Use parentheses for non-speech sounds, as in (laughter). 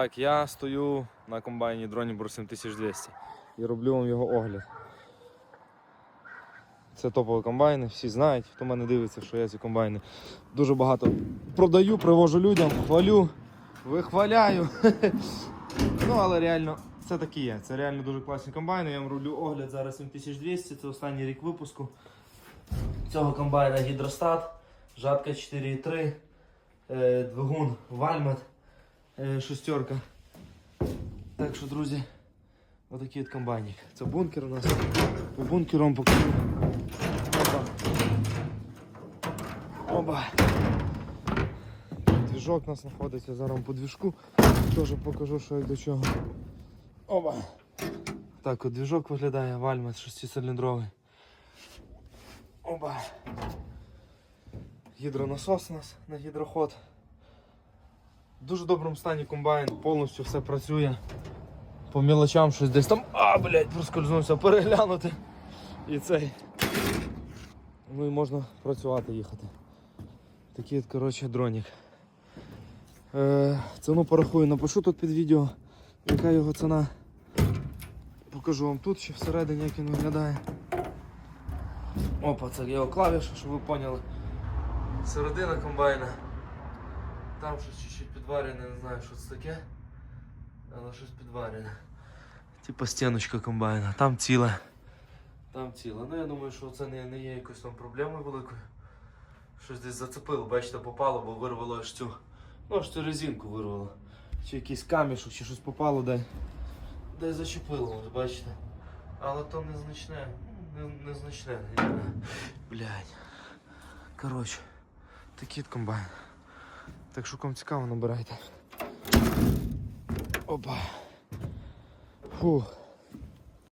Так, я стою на комбайні Дронібур 7200 і роблю вам його огляд. Це топові комбайни, всі знають, хто мене дивиться, що я ці комбайни дуже багато продаю, привожу людям, хвалю, вихваляю. (laughs) ну, але реально це такі є. Це реально дуже класні комбайни. Я вам роблю огляд зараз 7200, це останній рік випуску. Цього комбайна гідростат, жатка 4.3, е, двигун Вальмет, шестерка. Так що, друзі, отакий от комбайник. Це бункер у нас. По бункерам покажу. Опа. Оба. Двіжок у нас знаходиться, зараз по двіжку. Теж покажу, що як до чого. Оба. Так от двіжок виглядає, Вальмет 6-циліндровий. Оба. Гідронасос у нас на гідроход. В дуже доброму стані комбайн, повністю все працює. По мілочам щось десь там. А, блядь, проскользнувся, переглянути. І цей. Ну і можна працювати, їхати. Такий от, коротше, дронік. Е, ціну порахую, напишу тут під відео, яка його ціна. Покажу вам тут ще всередині, як він виглядає. Опа, це його клавіша, щоб ви поняли. Середина комбайна. Там щось чуть-чуть підварене, не знаю, що це таке. Але щось підварене. Типа стіночка комбайна. Там ціле. Там ціле. Ну я думаю, що це не, не є якоюсь там проблемою великою. Щось десь зацепило, бачите, попало, бо вирвало аж цю. Ну аж цю резинку вирвало. Чи якийсь камішок, чи щось попало, де. Де зачепило, от бачите. Але то незначне. Не, незначне. не. Блядь. Коротше, такий комбайн. Так що кому цікаво, набирайте. Опа. Фух.